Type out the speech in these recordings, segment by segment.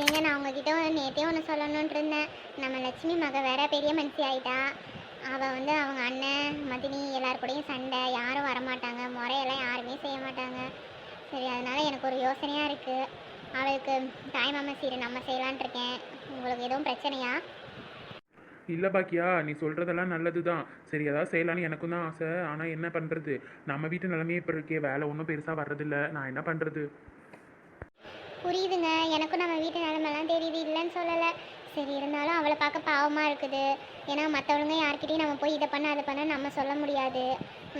ஏங்க நான் உங்ககிட்ட ஒன்று நேற்றே ஒன்று சொல்லணுன்ட்டு இருந்தேன். நம்ம லட்சுமி மக வேற பெரிய மனுஷி ஆயிட்டா. அவள் வந்து அவங்க அண்ணன் மதினி எல்லார் கூடயும் சண்டை. யாரும் வரமாட்டாங்க. முறையெல்லாம் யாருமே செய்ய மாட்டாங்க. சரி அதனால எனக்கு ஒரு யோசனையாக இருக்குது அவளுக்கு தாய் மாமா சீரு நம்ம செய்யலான் இருக்கேன். உங்களுக்கு எதுவும் பிரச்சனையா? இல்லை பாக்கியா நீ சொல்கிறதெல்லாம் நல்லது தான் சரி ஏதாவது செய்யலான்னு எனக்கும் தான் ஆசை. ஆனால் என்ன பண்ணுறது நம்ம வீட்டு நிலைமையே இப்போ இருக்கே வேலை ஒன்றும் பெருசாக வர்றதில்ல. நான் என்ன பண்ணுறது புரியுதுங்க. எனக்கும் நம்ம வீட்டு நிலமெல்லாம் தெரியுது இல்லைன்னு சொல்லலை. சரி இருந்தாலும் அவளை பார்க்க பாவமாக இருக்குது. ஏன்னா மற்றவங்க யார்கிட்டையும் நம்ம போய் இதை பண்ண அதை பண்ண நம்ம சொல்ல முடியாது.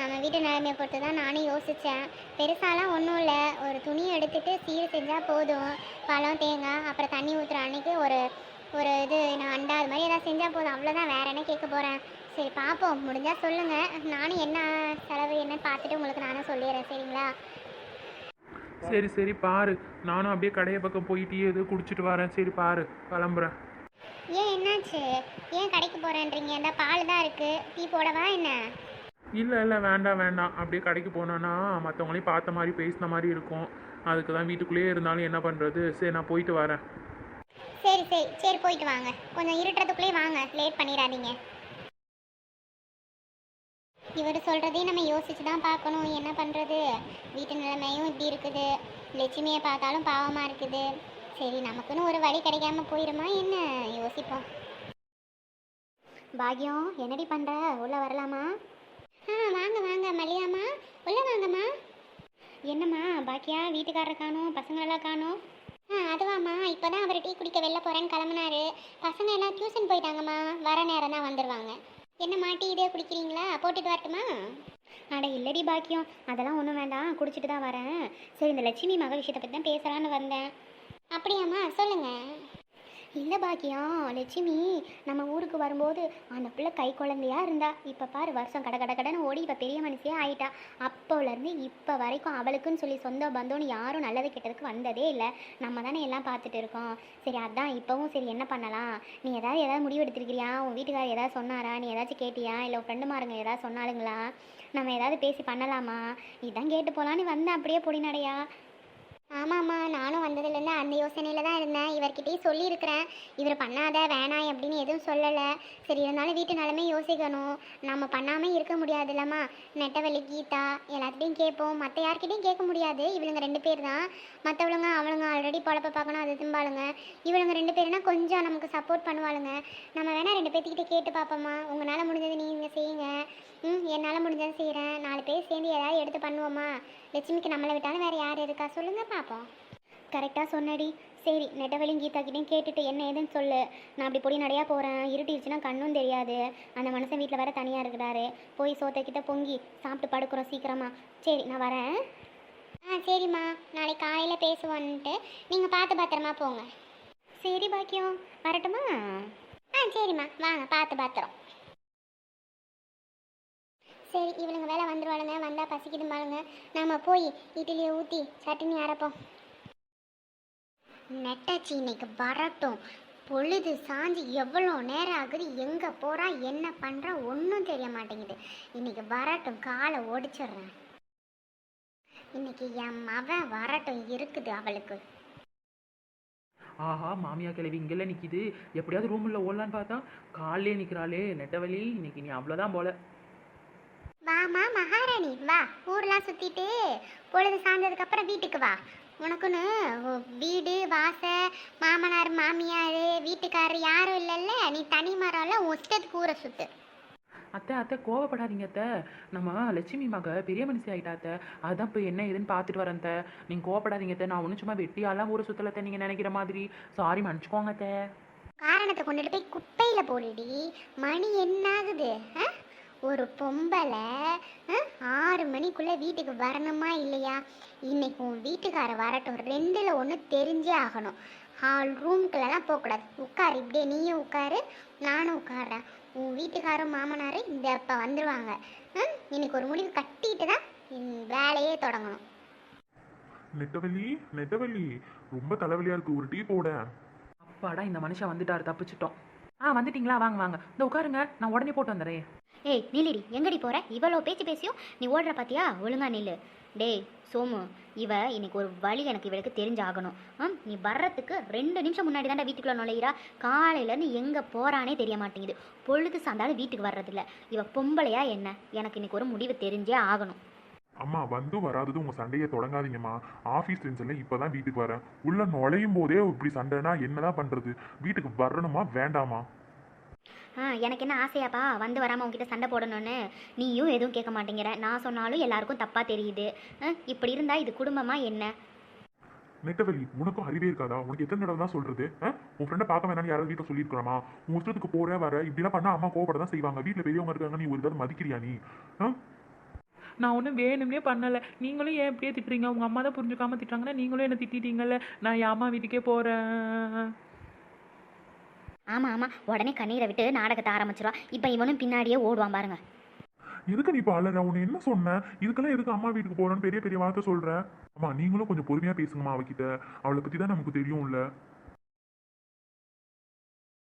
நம்ம வீட்டு நிலைமையை பொறுத்து தான் நானும் யோசித்தேன் பெருசாலாம் ஒன்றும் இல்லை. ஒரு துணி எடுத்துகிட்டு சீர் செஞ்சால் போதும். பழம் தேங்காய் அப்புறம் தண்ணி ஊற்றுற அன்னைக்கு ஒரு ஒரு இது நான் அண்டா அது மாதிரி ஏதாவது செஞ்சால் போதும். அவ்வளோதான் வேற என்ன கேட்க போகிறேன் சரி பார்ப்போம் முடிஞ்சால் சொல்லுங்கள் நானும் என்ன செலவு என்னன்னு பார்த்துட்டு உங்களுக்கு நானும் சொல்லிடுறேன். சரிங்களா? சரி சரி பாரு. நானும் அப்படியே கடையை பக்கம் போய் டீ எது குடிச்சிட்டு வரேன். சரி பாரு. கிளம்புறேன். ஏன் என்னாச்சு? ஏன் கடைக்கு போகிறேன்றீங்க இந்த பால் தான் இருக்குது டீ போடவா என்ன? இல்லை இல்லை வேண்டாம் வேண்டாம். அப்படியே கடைக்கு போனோன்னா மற்றவங்களையும் பார்த்த மாதிரி பேசின மாதிரி இருக்கும். அதுக்கு தான் வீட்டுக்குள்ளேயே இருந்தாலும் என்ன பண்ணுறது சரி நான் போயிட்டு வரேன். சரி சரி. சரி போயிட்டு வாங்க. கொஞ்சம் இருட்டுறதுக்குள்ளேயே வாங்க. லேட் பண்ணிடாதீங்க. இவர் சொல்கிறதையும் நம்ம யோசிச்சு தான் பார்க்கணும். என்ன பண்ணுறது வீட்டு நிலைமையும் இப்படி இருக்குது. லட்சுமியை பார்த்தாலும் பாவமாக இருக்குது. சரி நமக்குன்னு ஒரு வழி கிடைக்காம போயிருமா? என்ன? யோசிப்போம். பாக்யம் என்னடி பண்ணுற உள்ளே வரலாமா? ஆ வாங்க வாங்க. மல்லிகாம்மா உள்ளே வாங்கம்மா. என்னம்மா பாக்கியா வீட்டுக்காரர் காணோம் பசங்களெல்லாம் காணோம். ஆ அதுவாம்மா. இப்போ தான் அவர் டீ குடிக்க வெளில போகிறேன்னு கிளம்புனாரு. பசங்க எல்லாம் டியூஷன் போயிட்டாங்கம்மா. வர நேரம் தான் வந்துடுவாங்க என்னம்மா டீ இதே குடிக்கிறீங்களா? போட்டுட்டு வரட்டுமா? அட இல்லடி பாக்கியம். அதெல்லாம் ஒன்றும் வேண்டாம். குடிச்சிட்டு தான் வரேன். சரி இந்த லட்சுமி மக விஷயத்தை பற்றி தான் பேசலான்னு வந்தேன். அப்படியாம்மா சொல்லுங்கள் இல்லை பாக்கியம் லட்சுமி நம்ம ஊருக்கு வரும்போது அந்த பிள்ளை கை குழந்தையா இருந்தா இப்போ பாரு வருஷம் கட கட கடன்னு ஓடி இப்போ பெரிய மனுஷியே ஆயிட்டா. அப்போலேருந்து இப்போ வரைக்கும் அவளுக்குன்னு சொல்லி சொந்த பந்தோன்னு யாரும் நல்லது கெட்டதுக்கு வந்ததே இல்லை. நம்ம தானே எல்லாம் பார்த்துட்டு இருக்கோம். சரி அதான் இப்போவும் சரி என்ன பண்ணலாம்? நீ ஏதாவது ஏதாவது முடிவு எடுத்துருக்கிறியா? உன் வீட்டுக்காரர் ஏதாவது சொன்னாரா? நீ ஏதாச்சும் கேட்டியா? இல்லை உன் ஃப்ரெண்டுமாருங்க ஏதாவது சொன்னாலுங்களா நம்ம ஏதாவது பேசி பண்ணலாமா? இதான் கேட்டு போகலான்னு வந்தேன் அப்படியே பொடி நடையா? ஆமாம்மா நானும் வந்ததுலேருந்து அந்த யோசனையில் தான் இருந்தேன். இவர்கிட்டயும் சொல்லியிருக்கிறேன். இவர் பண்ணாத வேணாம் அப்படின்னு எதுவும் சொல்லலை. சரி இருந்தாலும் வீட்டு நிலமே யோசிக்கணும். நம்ம பண்ணாமல் இருக்க முடியாதுல்லம்மா. நெட்டவள்ளி கீதா எல்லாத்துட்டையும் கேட்போம். மற்ற யார்கிட்டையும் கேட்க முடியாது. இவளுங்க ரெண்டு பேர் தான். மற்றவளுங்க அவளுங்க ஆல்ரெடி பொழப்ப பார்க்கணும். அது திம்பாளுங்க. இவளுங்க ரெண்டு பேருனா கொஞ்சம் நமக்கு சப்போர்ட் பண்ணுவாளுங்க. நம்ம வேணால் ரெண்டு பேர்த்துக்கிட்ட கேட்டு பார்ப்போம்மா. உங்களால் முடிஞ்சது நீங்கள் செய்யுங்க. ம் என்னால் முடிஞ்சது செய்கிறேன் நாலு பேர் சேர்ந்து ஏதாவது எடுத்து பண்ணுவோமா லட்சுமிக்கு நம்மளை விட்டாலும் வேறு யார் இருக்கா? சொல்லுங்கப்பா. பார்ப்போம் கரெக்டாக சொன்னடி. சரி நெட்டவழியும் கீதா கிட்டேயும் கேட்டுட்டு என்ன ஏதுன்னு சொல்லு. நான் அப்படி பொடி நடையாக போகிறேன் இருட்டிடுச்சுன்னா கண்ணும் தெரியாது. அந்த மனுஷன் வீட்டில் வேற தனியாக இருக்கிறாரு. போய் சோத்தைக்கிட்ட பொங்கி சாப்பிட்டு படுக்கிறோம் சீக்கிரமாக சரி நான் வரேன். ஆ சரிம்மா. நாளைக்கு காலையில் பேசுவோன்ட்டு. நீங்கள் பார்த்து பத்திரமா போங்க. சரி பாக்கியம். வரட்டுமா? ஆ சரிம்மா. வாங்க பார்த்து பத்திரம். சரி இவளுங்க வேலை வந்துருவாளுங்க. வந்தால் பசிக்குதும்பாளுங்க. நாம் போய் இட்லியை ஊற்றி சட்னி அரைப்போம். நெட்டாச்சி இன்னைக்கு வரட்டும். பொழுது சாஞ்சு எவ்வளோ நேரம் ஆகுது எங்கே போகிறா என்ன பண்ணுறா ஒன்றும் தெரிய மாட்டேங்குது. இன்னைக்கு வரட்டும் காலை ஒடிச்சிடுறேன். இன்னைக்கு என் மவன் வரட்டும் இருக்குது அவளுக்கு. ஆஹா மாமியா கிழவி இங்கெல்லாம் நிற்கிது எப்படியாவது ரூமில் ஓடலான்னு பார்த்தா காலையே நிற்கிறாளே நெட்டவழி இன்னைக்கு நீ அவ்வளோதான் போல. வாமா மகாராணி. வா ஊர்லாம் சுற்றிட்டு பொழுது சாய்ந்ததுக்கு அப்புறம் வீட்டுக்கு வா. உனக்குன்னு வீடு வாச மாமனார் மாமியார் வீட்டுக்காரர் யாரும் இல்லைல்ல நீ தனி மரம்ல உன் இஷ்டத்துக்கு ஊரை சுத்து. அத்தை அத்தை கோவப்படாதீங்க அத்தை. நம்ம லட்சுமி மக பெரிய மனுஷி ஆயிட்டா அத்தை. அதான் இப்போ என்ன ஏதுன்னு பார்த்துட்டு வரேன் அத்தை. நீங்கள் கோவப்படாதீங்க அத்தை. நான் ஒன்றும் சும்மா வெட்டியாலாம் ஊரை சுத்தலத்தை நீங்கள் நினைக்கிற மாதிரி. சாரி மன்னிச்சுக்கோங்க அத்தை. காரணத்தை கொண்டுட்டு போய் குப்பையில் போடுடி. மணி என்னாகுது ஆ? ஒரு பொம்பளை ஆறு மணிக்குள்ளே வீட்டுக்கு வரணுமா இல்லையா? இன்னைக்கு உன் வீட்டுக்கார வரட்டும். ரெண்டில் ஒன்று தெரிஞ்சே ஆகணும். ஹால் ரூம்குள்ளெல்லாம் போகக்கூடாது. உட்காரு. இப்படியே நீயும் உட்காரு நானும் உட்காடுறேன் உன் வீட்டுக்காரும் மாமனாரும் இந்த இப்போ வந்துடுவாங்க? இன்னைக்கு ஒரு முடிவு கட்டிட்டு தான் வேலையே தொடங்கணும். நெட்டவள்ளி நெட்டவள்ளி ரொம்ப தலைவலியா இருக்கு. ஒரு டீ போட. அப்பாடா இந்த மனுஷன் வந்துட்டார். தப்பிச்சிட்டோம். ஆ வந்துட்டீங்களா? வாங்க வாங்க. இந்த உட்காருங்க. நான் உடனே போட்டு வந்துடுறேன். ஏய் நில்லிடி. எங்கடி போற? இவ்வளோ பேச்சு பேசியும் நீ ஓடுற பாத்தியா? ஒழுங்கா நில்லு. டேய் சோமு இவ இன்னைக்கு ஒரு வழி எனக்கு இவளுக்கு தெரிஞ்சாகணும். ம் நீ வர்றதுக்கு ரெண்டு நிமிஷம் முன்னாடி தாண்டா வீட்டுக்குள்ள நுழையிறா. காலையிலேருந்து எங்கே போறானே தெரிய மாட்டேங்குது. பொழுது சார்ந்தாலும் வீட்டுக்கு வர்றதில்ல. இவ பொம்பளையா என்ன? எனக்கு இன்னைக்கு ஒரு முடிவு தெரிஞ்சே ஆகணும். அம்மா வந்து வராதது உங்க சண்டையை தொடங்காதீங்கம்மா. ஆஃபீஸ் டென்ஷன்ல இப்பதான் வீட்டுக்கு வரேன். உள்ள நுழையும் போதே இப்படி சண்டைனா என்னதான் பண்றது? வீட்டுக்கு வரணுமா வேண்டாமா? ஆ எனக்கு என்ன ஆசையாப்பா? வந்து வராமல் உங்ககிட்ட சண்டை போடணும்னு. நீயும் எதுவும் கேட்க மாட்டேங்கிற. நான் சொன்னாலும் எல்லாருக்கும் தப்பாக தெரியுது. இப்படி இருந்தா இது குடும்பமா என்ன? நெட்டவெளி உனக்கும் அறிவே இருக்காதா? உனக்கு எத்தனை தடவை தான் சொல்றது? உன் ஃப்ரெண்டை பார்க்க வேணாம்னு யாராவது வீட்டில் சொல்லியிருக்கிறோமா உன் இஷ்டத்துக்கு போற வர இப்படிலாம் பண்ணா அம்மா கோவப்பட தான் செய்வாங்க. வீட்டில் பெரியவங்க இருக்காங்க நீ ஒரு தடவை மதிக்கிறியா நீ? நான் ஒன்றும் வேணும்னே பண்ணலை. நீங்களும் ஏன் இப்படியே திட்டுறீங்க? உங்கள் அம்மா தான் புரிஞ்சுக்காம திட்டுறாங்கன்னா நீங்களும் என்ன திட்டிட்டீங்கல்ல? நான் என் அம்மா வீட்டுக்கே போகிறேன் ஆமாம் ஆமாம் உடனே கண்ணீரை விட்டு நாடகத்தை ஆரம்பிச்சிருவா. இப்போ இவனும் பின்னாடியே ஓடுவான் பாருங்க. எதுக்கு நீ இப்போ அலற? உன்னை என்ன சொன்னேன் இதுக்கெல்லாம் எதுக்கு அம்மா வீட்டுக்கு போறேன்னு பெரிய பெரிய வார்த்தை சொல்ற? அம்மா நீங்களும் கொஞ்சம் பொறுமையா பேசுங்கம்மா அவகிட்ட. அவளை பத்தி தான் நமக்கு தெரியும்ல.